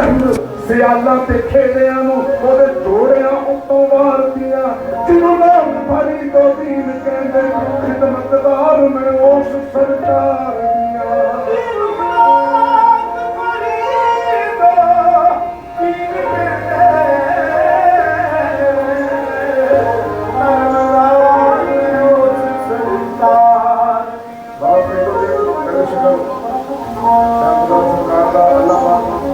ਚੰਦ ਸਿਆਲਾਂ ਤੇ ਖੇਲਿਆਂ ਨੂੰ, ਉਹਦੇ ਜੋੜਿਆਂ ਉੱਤੋਂ ਵਾਰਦੀਆਂ ਜਿਹਨੂੰ ਲੋਕ ਭਰੀ ਤੋਂ ਦੀਨ ਕਹਿੰਦੇ ਖਿਦਮਤਗਾਰ ਮੈਂ ਉਸ ਸਰਕਾਰ।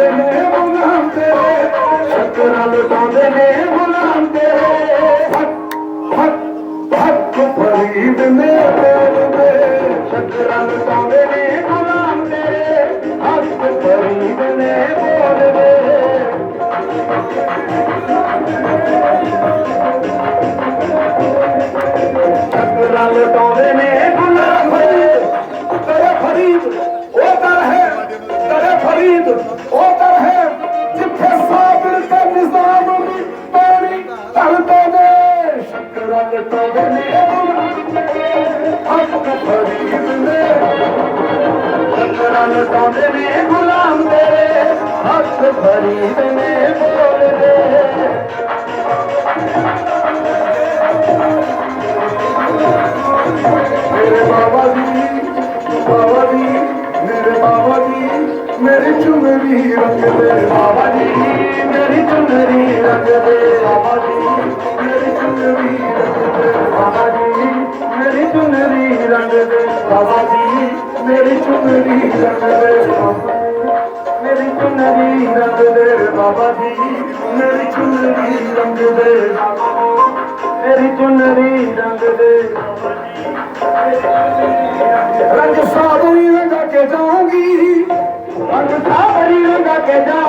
ਨੇ ਗੁਲਾਮ ਲਟਾਉਂਦੇ ਨੇ ਗੁਲਾਮ ਤੇਰੇ ਹੱਕ ਫਰੀਦ ਨੇ ਬੋਲਦੇ ਮੇਰੇ ਬਾਬਾ ਜੀ ਬਾਬਾ ਜੀ, ਮੇਰੇ ਬਾਬਾ ਜੀ, ਮੇਰੀ ਚੁੰਨਰੀ ਰੰਗ ਦੇ ਬਾਬਾ ਜੀ, ਮੇਰੀ ਚੁੰਨਰੀ ਰੰਗ ਚੁੰਨਰੀ ਰੰਗ ਮੇਰੀ ਚੁੰਨਰੀ ਰੰਗ ਦੇ ਬਾਬਾ ਜੀ ਮੇਰੀ ਚੁੰਨਰੀ ਰੰਗ ਦੇ ਮੇਰੀ ਚੁੰਨਰੀ ਰੰਗ ਦੇ ਰੰਗ ਸਾਵਰੀ ਰੰਗਾ ਕੇ ਜਾਊਂਗੀ ਰੰਗ ਸਾਵਰੀ ਰੰਗਾ ਕੇ ਜਾਊਂਗੀ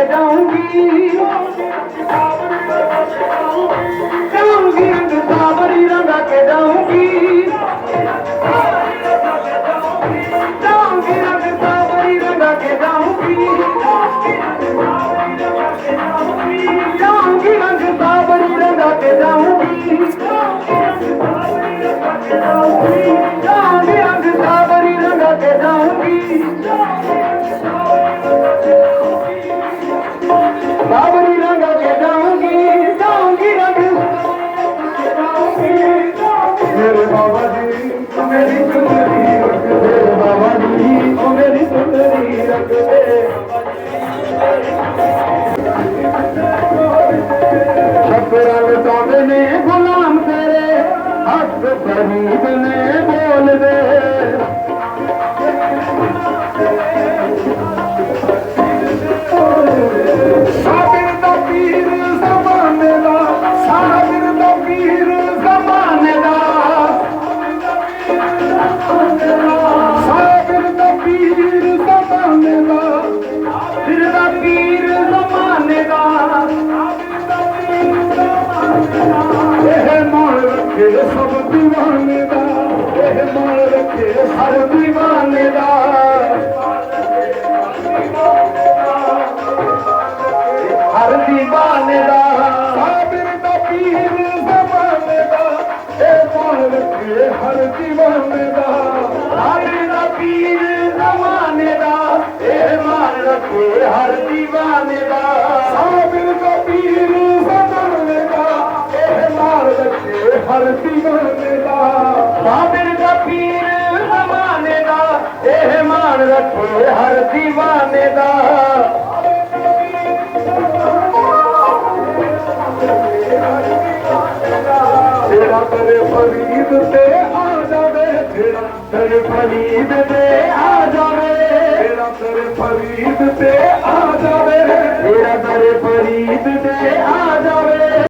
ਰੰਗਾ ਕੇ गुलाम करे अस ने बोल दे। هر ديوان هر ديواندا همي ته پيرو زماني مال کي هر جيوان هاڻي نه پير زمانا هي مال کي هر ديواندا هاڻي ته پيرو زمانا ਇਹ ਰੱਖੇ, ਹਰ دیਵਾਨੇ ਦਾ। ਤੇਰਾ ਤੇਰੇ ਫਰੀਦ ਤੇ ਆ ਜਾਵੇ ਤੇਰਾ ਤੇਰੇ ਫਰੀਦ ਤੇ ਆ ਜਾਵੇ। ਤੇਰਾ ਤੇਰੇ ਫਰੀਦ ਤੇ ਆ ਜਾਵੇ।